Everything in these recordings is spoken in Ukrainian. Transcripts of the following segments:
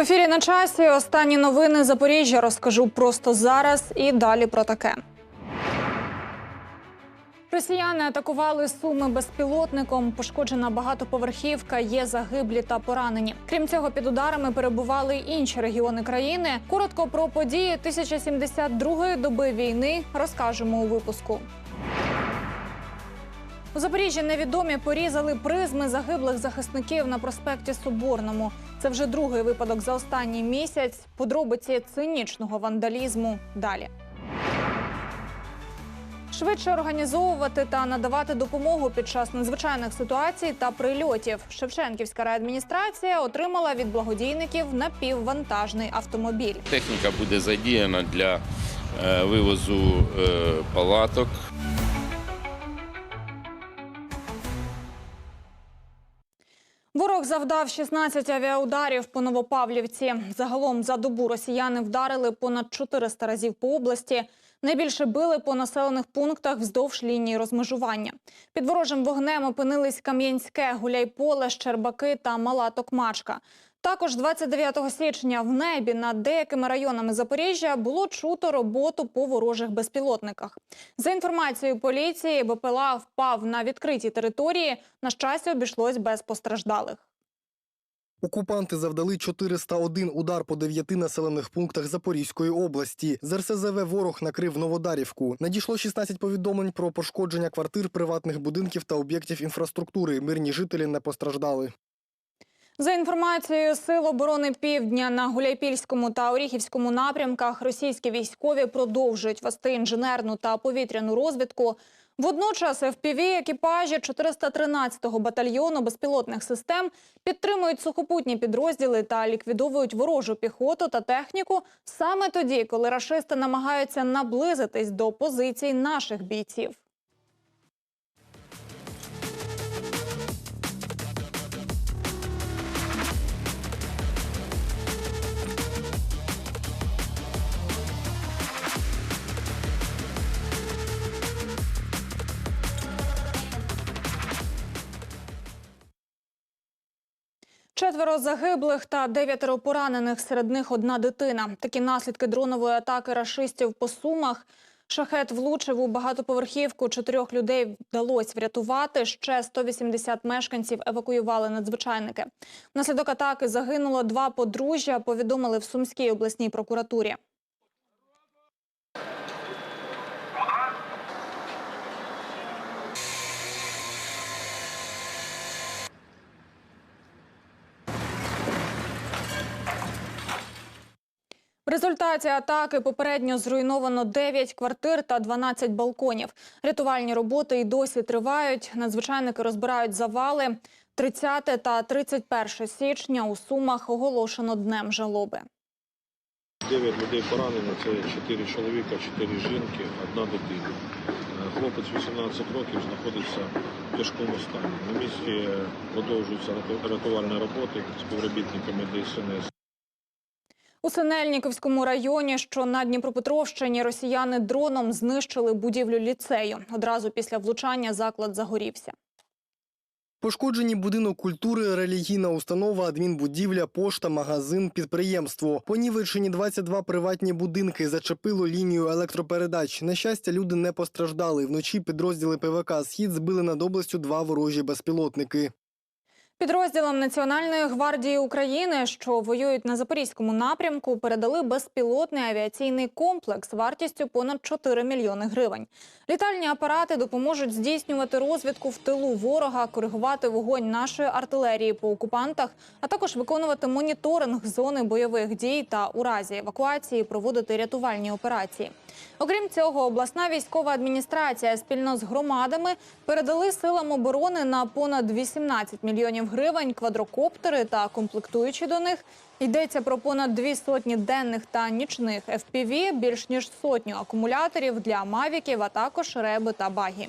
ефірі на часі останні новини Запоріжжя розкажу просто зараз і далі про таке. Росіяни атакували суми безпілотником. Пошкоджена багатоповерхівка, є загиблі та поранені. Крім цього, під ударами перебували й інші регіони країни. Коротко про події 1072-ї доби війни розкажемо у випуску. У Запоріжжі невідомі порізали призми загиблих захисників на проспекті Соборному. Це вже другий випадок за останній місяць. Подробиці цинічного вандалізму далі. Швидше організовувати та надавати допомогу під час надзвичайних ситуацій та прильотів. Шевченківська райадміністрація отримала від благодійників напіввантажний автомобіль. Техніка буде задіяна для е, вивозу е, палаток. Ворог завдав 16 авіаударів по Новопавлівці. Загалом за добу росіяни вдарили понад 400 разів по області. Найбільше били по населених пунктах вздовж лінії розмежування. Під ворожим вогнем опинились Кам'янське, Гуляйполе, Щербаки та Мала Токмачка. Також 29 січня в небі над деякими районами Запоріжжя було чуто роботу по ворожих безпілотниках. За інформацією поліції, БПЛА впав на відкритій території. На щастя, обійшлось без постраждалих. Окупанти завдали 401 удар по дев'яти населених пунктах Запорізької області. З РСЗВ ворог накрив Новодарівку. Надійшло 16 повідомлень про пошкодження квартир, приватних будинків та об'єктів інфраструктури. Мирні жителі не постраждали. За інформацією Сил оборони Півдня на Гуляйпільському та Оріхівському напрямках російські військові продовжують вести інженерну та повітряну розвідку. Водночас FPV екіпажі 413-го батальйону безпілотних систем підтримують сухопутні підрозділи та ліквідовують ворожу піхоту та техніку саме тоді, коли рашисти намагаються наблизитись до позицій наших бійців. Четверо загиблих та дев'ятеро поранених. Серед них одна дитина. Такі наслідки дронової атаки рашистів по сумах. Шахет влучив у багатоповерхівку. Чотирьох людей вдалося врятувати. Ще 180 мешканців евакуювали надзвичайники. Внаслідок атаки загинуло два подружжя. Повідомили в Сумській обласній прокуратурі. Результаті атаки попередньо зруйновано 9 квартир та 12 балконів. Рятувальні роботи й досі тривають. Надзвичайники розбирають завали. 30 та 31 січня у Сумах оголошено днем жалоби. Дев'ять людей поранено, це чотири чоловіка, чотири жінки, одна дитина. Е, Хлопець 18 років знаходиться в тяжкому стані. На місці продовжуються рятувальні роботи з співробітниками ДСНС. У Синельніковському районі, що на Дніпропетровщині, росіяни дроном знищили будівлю ліцею. Одразу після влучання заклад загорівся. Пошкоджені будинок культури, релігійна установа, адмінбудівля, пошта, магазин, підприємство. Понівечені 22 приватні будинки зачепило лінію електропередач. На щастя, люди не постраждали. Вночі підрозділи ПВК Схід збили над областю два ворожі безпілотники. Підрозділам Національної гвардії України, що воюють на запорізькому напрямку, передали безпілотний авіаційний комплекс вартістю понад 4 мільйони гривень. Літальні апарати допоможуть здійснювати розвідку в тилу ворога, коригувати вогонь нашої артилерії по окупантах, а також виконувати моніторинг зони бойових дій та у разі евакуації проводити рятувальні операції. Окрім цього, обласна військова адміністрація спільно з громадами передали силам оборони на понад 18 мільйонів гривень квадрокоптери та комплектуючі до них. Йдеться про понад дві сотні денних та нічних FPV, більш ніж сотню акумуляторів для мавіків, а також реби та багі.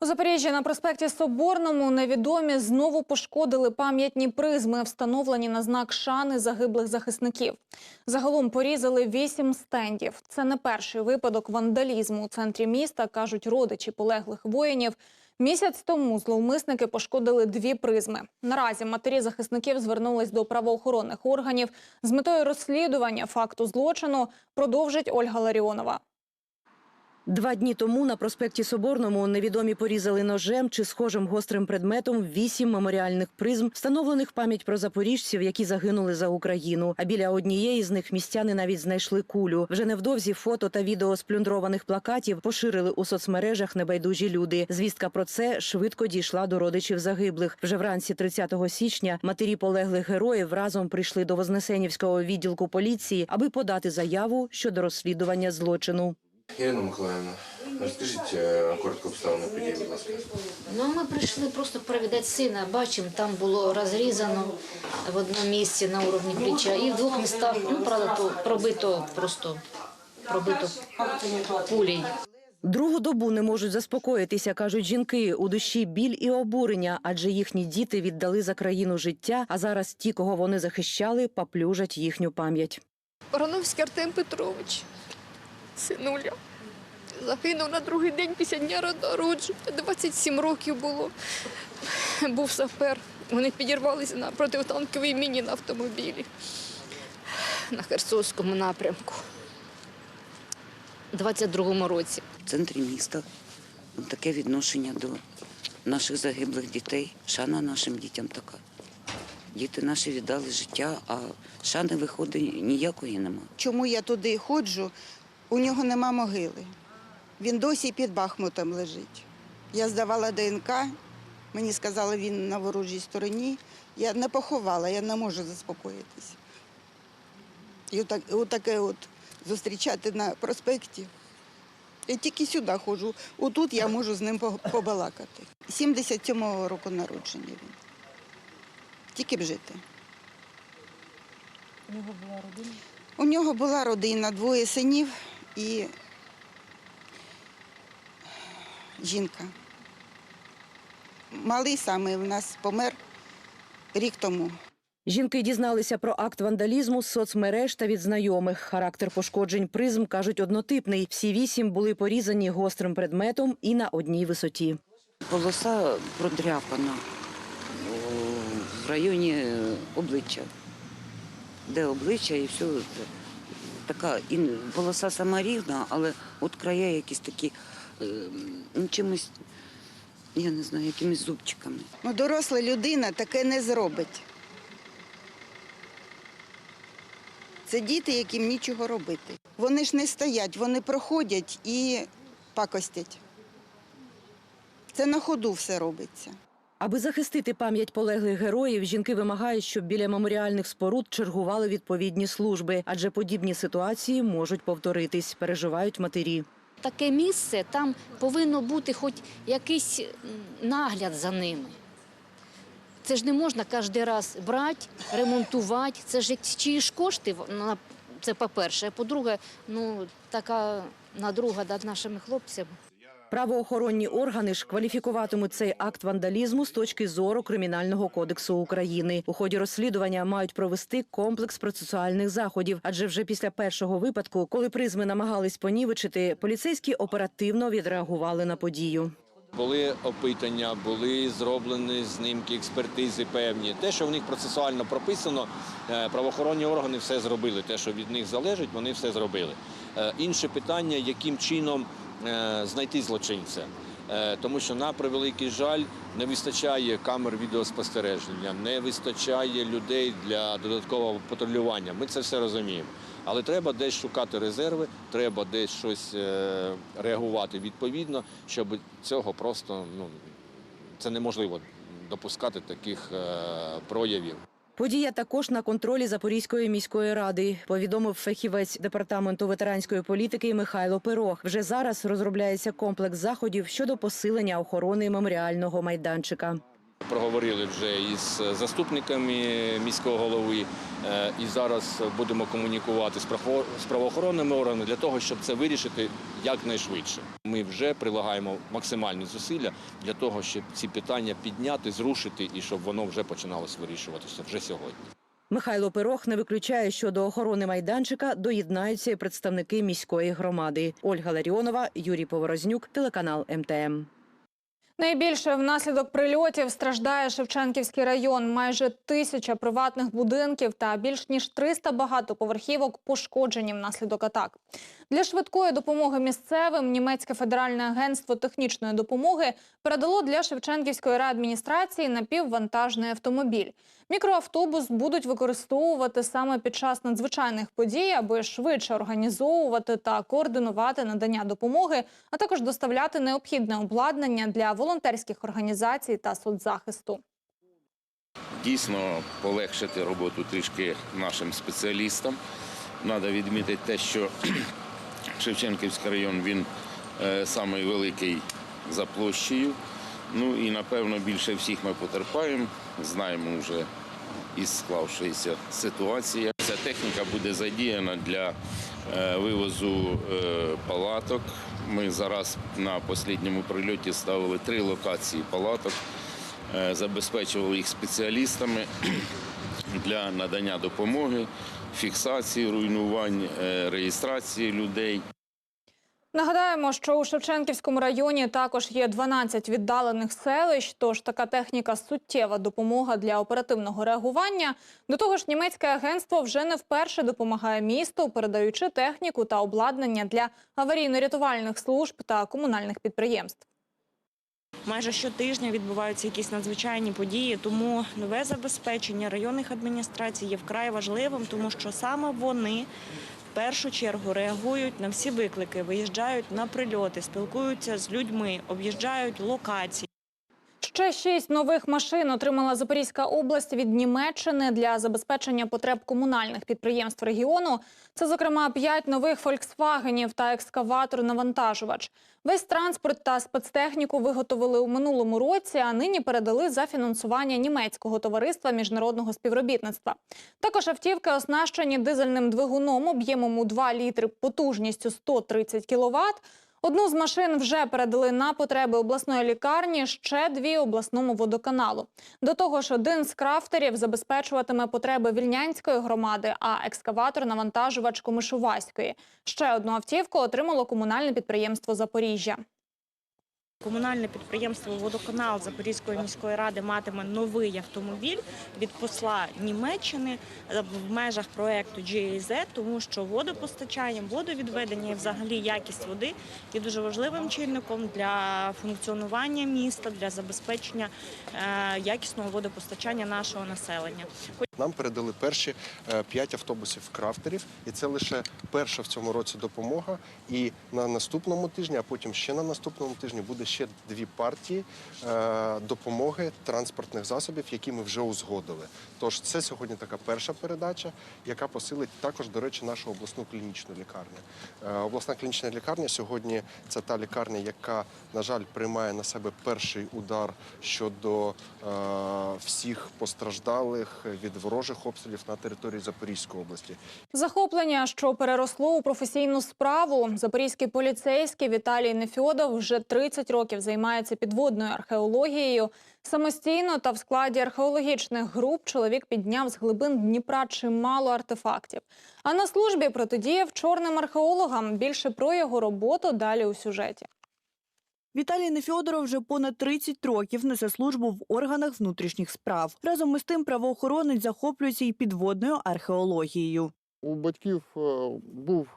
У Запоріжжі на проспекті Соборному невідомі знову пошкодили пам'ятні призми, встановлені на знак шани загиблих захисників. Загалом порізали вісім стендів. Це не перший випадок вандалізму у центрі міста, кажуть родичі полеглих воїнів. Місяць тому зловмисники пошкодили дві призми. Наразі матері захисників звернулись до правоохоронних органів з метою розслідування факту злочину. Продовжить Ольга Ларіонова. Два дні тому на проспекті Соборному невідомі порізали ножем чи схожим гострим предметом вісім меморіальних призм, встановлених пам'ять про запоріжців, які загинули за Україну. А біля однієї з них містяни навіть знайшли кулю. Вже невдовзі фото та відео з плюндрованих плакатів поширили у соцмережах небайдужі люди. Звістка про це швидко дійшла до родичів загиблих. Вже вранці 30 січня матері полеглих героїв разом прийшли до Вознесенівського відділку поліції, аби подати заяву щодо розслідування злочину. Ірина Миколаївна, розкажіть е, коротко обставини події, будь ласка. Ну, ми прийшли просто провідати сина. Бачимо, там було розрізано в одному місці на уровні плеча і в двох містах, ну, правда, то пробито просто пробито пулею. Другу добу не можуть заспокоїтися, кажуть жінки. У душі біль і обурення, адже їхні діти віддали за країну життя. А зараз ті, кого вони захищали, поплюжать їхню пам'ять. Барановський Артем Петрович, синуля. Загинув на другий день після дня народження. 27 років було. Був сапер. Вони підірвалися на протитанковій міні на автомобілі на Херсонському напрямку. У 22-му році. в центрі міста таке відношення до наших загиблих дітей. Шана нашим дітям така. Діти наші віддали життя, а шани виходить ніякої нема. Чому я туди ходжу? У нього нема могили. Він досі під Бахмутом лежить. Я здавала ДНК, мені сказали, він на ворожій стороні. Я не поховала, я не можу заспокоїтися. І отак, отаке от зустрічати на проспекті. Я тільки сюди ходжу. Отут я можу з ним побалакати. 77-го року народження він. Тільки б жити. У нього була родина? У нього була родина, двоє синів і жінка. Малий саме в нас помер рік тому. Жінки дізналися про акт вандалізму з соцмереж та від знайомих. Характер пошкоджень призм кажуть однотипний. Всі вісім були порізані гострим предметом і на одній висоті. Полоса продряпана о, в районі е, обличчя. Де обличчя і все. це Така і полоса сама рівна, але от края якісь такі е, ну, чимось, я не знаю, якимись зубчиками. Ну, доросла людина таке не зробить. Це діти, яким нічого робити. Вони ж не стоять, вони проходять і пакостять. Це на ходу все робиться. Аби захистити пам'ять полеглих героїв, жінки вимагають, щоб біля меморіальних споруд чергували відповідні служби, адже подібні ситуації можуть повторитись, переживають матері. Таке місце, там повинно бути хоч якийсь нагляд за ними. Це ж не можна кожен раз брати, ремонтувати. Це ж чиї ж кошти, це по-перше. А по-друге, ну, така надруга над нашими хлопцями. Правоохоронні органи ж кваліфікуватимуть цей акт вандалізму з точки зору Кримінального кодексу України. У ході розслідування мають провести комплекс процесуальних заходів, адже вже після першого випадку, коли призми намагались понівечити, поліцейські оперативно відреагували на подію. Були опитання, були зроблені знімки, експертизи певні. Те, що в них процесуально прописано, е, правоохоронні органи все зробили. Те, що від них залежить, вони все зробили. Е, Інше питання, яким чином знайти злочинця. Е, Тому що, на превеликий жаль, не вистачає камер відеоспостереження, не вистачає людей для додаткового патрулювання. Ми це все розуміємо. Але треба десь шукати резерви, треба десь щось е, реагувати відповідно, щоб цього просто ну це неможливо допускати таких е, проявів. Подія також на контролі Запорізької міської ради, повідомив фахівець департаменту ветеранської політики Михайло Пирог. Вже зараз розробляється комплекс заходів щодо посилення охорони меморіального майданчика. Проговорили вже із заступниками міського голови е, і зараз будемо комунікувати з правоохоронними органами для того, щоб це вирішити якнайшвидше. Ми вже прилагаємо максимальні зусилля для того, щоб ці питання підняти, зрушити і щоб воно вже починалось вирішуватися вже сьогодні. Михайло Пирог не виключає, що до охорони майданчика доєднаються і представники міської громади. Ольга Ларіонова, Юрій Поворознюк, телеканал МТМ. Найбільше внаслідок прильотів страждає Шевченківський район. Майже тисяча приватних будинків та більш ніж 300 багатоповерхівок пошкоджені внаслідок атак. Для швидкої допомоги місцевим німецьке федеральне агентство технічної допомоги передало для Шевченківської райадміністрації напіввантажний автомобіль. Мікроавтобус будуть використовувати саме під час надзвичайних подій, аби швидше організовувати та координувати надання допомоги, а також доставляти необхідне обладнання для волонтерських організацій та соцзахисту. дійсно полегшити роботу трішки нашим спеціалістам. Треба відмітити те, що Шевченківський район він е, самий великий за площею. Ну і напевно більше всіх ми потерпаємо. Знаємо вже із склавшоїся ситуації. Ця техніка буде задіяна для е, вивозу е, палаток. Ми зараз на останньому прильоті ставили три локації палаток, е, забезпечували їх спеціалістами для надання допомоги, фіксації руйнувань, реєстрації людей. Нагадаємо, що у Шевченківському районі також є 12 віддалених селищ, тож така техніка суттєва допомога для оперативного реагування. До того ж, німецьке агентство вже не вперше допомагає місту, передаючи техніку та обладнання для аварійно-рятувальних служб та комунальних підприємств. Майже щотижня відбуваються якісь надзвичайні події, тому нове забезпечення районних адміністрацій є вкрай важливим, тому що саме вони першу чергу реагують на всі виклики, виїжджають на прильоти, спілкуються з людьми, об'їжджають локації. Ще шість нових машин отримала Запорізька область від Німеччини для забезпечення потреб комунальних підприємств регіону. Це, зокрема, п'ять нових «Фольксвагенів» та екскаватор-навантажувач. Весь транспорт та спецтехніку виготовили у минулому році, а нині передали за фінансування німецького товариства міжнародного співробітництва. Також автівки оснащені дизельним двигуном об'ємом у 2 літри потужністю 130 кВт. Одну з машин вже передали на потреби обласної лікарні, ще дві обласному водоканалу. До того ж, один з крафтерів забезпечуватиме потреби вільнянської громади, а екскаватор-навантажувач Комишуваської. Ще одну автівку отримало комунальне підприємство Запоріжжя. Комунальне підприємство Водоканал Запорізької міської ради матиме новий автомобіль від посла Німеччини е, в межах проекту GIZ, тому що водопостачання, водовідведення і взагалі якість води є дуже важливим чинником для функціонування міста, для забезпечення е, якісного водопостачання нашого населення. Нам передали перші е, п'ять автобусів крафтерів, і це лише перша в цьому році допомога. І на наступному тижні, а потім ще на наступному тижні буде ще дві партії е, допомоги транспортних засобів, які ми вже узгодили. Тож це сьогодні така перша передача, яка посилить також, до речі, нашу обласну клінічну лікарню. Е, Обласна клінічна лікарня сьогодні це та лікарня, яка, на жаль, приймає на себе перший удар щодо е, всіх постраждалих від ворожих обстрілів на території Запорізької області. Захоплення, що переросло у професійну справу. Запорізький поліцейський Віталій Нефьодов вже 30 років займається підводною археологією. Самостійно та в складі археологічних груп чоловік підняв з глибин Дніпра чимало артефактів. А на службі протидіяв чорним археологам. Більше про його роботу далі у сюжеті. Віталій Нефьодоров вже понад 30 років несе службу в органах внутрішніх справ. Разом із тим правоохоронець захоплюється і підводною археологією. У батьків е, був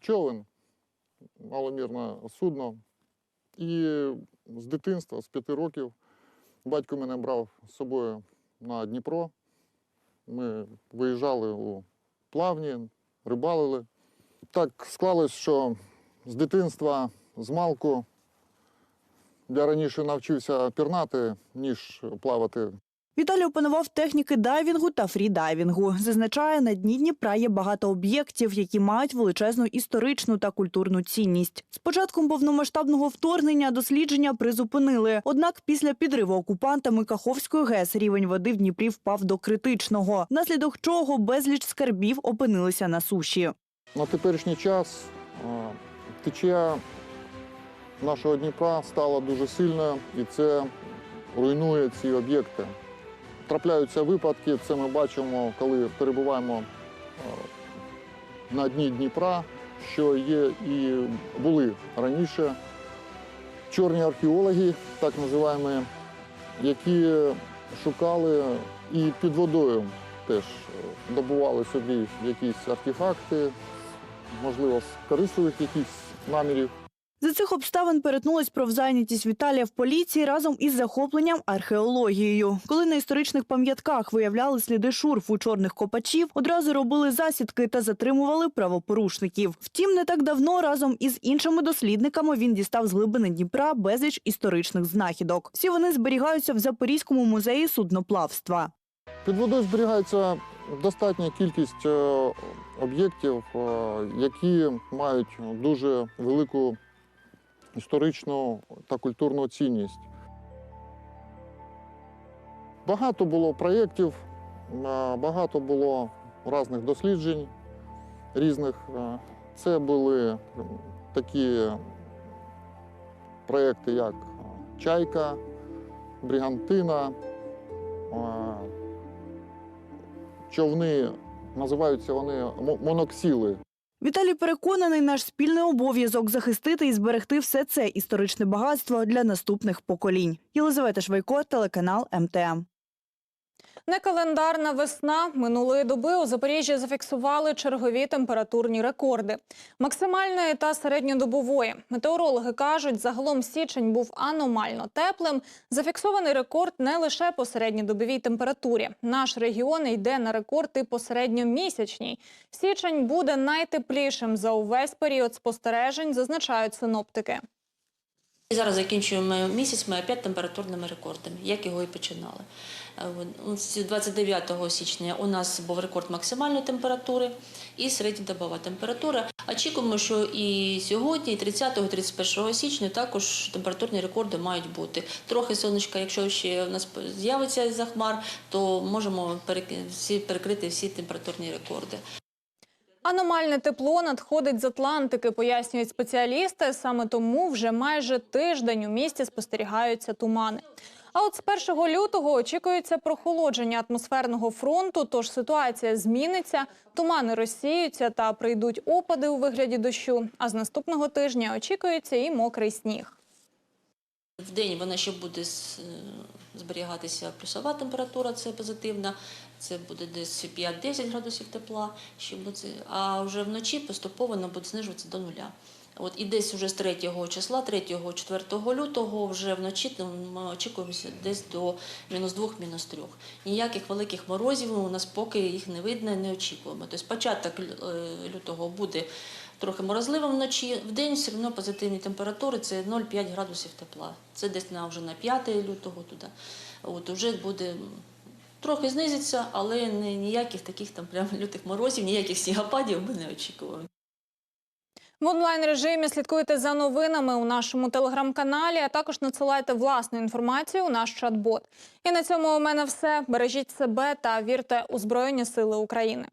човен, маломірне судно. І з дитинства, з п'яти років, батько мене брав з собою на Дніпро. Ми виїжджали у плавні, рибалили. Так склалось, що з дитинства, з малку, я раніше навчився пірнати, ніж плавати. Віталій опанував техніки дайвінгу та фрідайвінгу. Зазначає, на дні Дніпра є багато об'єктів, які мають величезну історичну та культурну цінність. З початком повномасштабного вторгнення дослідження призупинили. Однак після підриву окупантами Каховської ГЕС рівень води в Дніпрі впав до критичного, внаслідок чого безліч скарбів опинилися на суші. На теперішній час е, течія нашого Дніпра стала дуже сильною і це руйнує ці об'єкти. Трапляються випадки, це ми бачимо, коли перебуваємо е, на дні Дніпра, що є і були раніше чорні археологи, так називаємо, які шукали і під водою теж е, добували собі якісь артефакти, можливо, з корисливих якихось намірів. За цих обставин перетнулась профзайнятість Віталія в поліції разом із захопленням археологією. Коли на історичних пам'ятках виявляли сліди шурфу чорних копачів, одразу робили засідки та затримували правопорушників. Втім, не так давно разом із іншими дослідниками він дістав з глибини Дніпра безліч історичних знахідок. Всі вони зберігаються в Запорізькому музеї судноплавства. Під водою зберігається достатня кількість е, об'єктів, е, які мають дуже велику історичну та культурну цінність. Багато було проєктів, е, багато було різних досліджень різних. Е, Це були такі проєкти, як е, Чайка, Бригантина. е, човни, називаються вони моноксіли. Віталій переконаний, наш спільний обов'язок захистити і зберегти все це історичне багатство для наступних поколінь. Єлизавета Швайко, телеканал МТМ. Некалендарна весна минулої доби у Запоріжжі зафіксували чергові температурні рекорди максимальної та середньодобової. Метеорологи кажуть, загалом січень був аномально теплим. Зафіксований рекорд не лише по середньодобовій температурі. Наш регіон йде на рекорд і по середньомісячній. Січень буде найтеплішим за увесь період спостережень, зазначають синоптики. І Зараз закінчуємо місяць ми опять температурними рекордами, як його і починали. Е, от, з 29 січня у нас був рекорд максимальної температури і середньодобова температура. Очікуємо, що і сьогодні, і 30-31 січня також температурні рекорди мають бути. Трохи сонечка, якщо ще у нас з'явиться із-за хмар, то можемо перекрити всі температурні рекорди. Аномальне тепло надходить з Атлантики, пояснюють спеціалісти. Саме тому вже майже тиждень у місті спостерігаються тумани. А от з 1 лютого очікується прохолодження атмосферного фронту, тож ситуація зміниться, тумани розсіються та прийдуть опади у вигляді дощу. А з наступного тижня очікується і мокрий сніг. В день вона ще буде е, зберігатися плюсова температура, це позитивна. Це буде десь 5-10 градусів тепла. А вже вночі поступово вона буде знижуватися до нуля. От і десь вже з 3 числа, 3-4 лютого, вже вночі ми очікуємося десь до мінус 2, мінус 3. Ніяких великих морозів у нас поки їх не видно, не очікуємо. Тобто початок е, лютого буде трохи морозливим вночі. В день все одно позитивні температури це 0,5 градусів тепла. Це десь на вже на 5 лютого туди. От вже буде трохи знизиться, але ніяких таких там прям лютих морозів, ніяких снігопадів ми не очікуємо. В онлайн режимі слідкуйте за новинами у нашому телеграм-каналі, а також надсилайте власну інформацію у наш чат-бот. І на цьому у мене все. Бережіть себе та вірте у Збройні Сили України.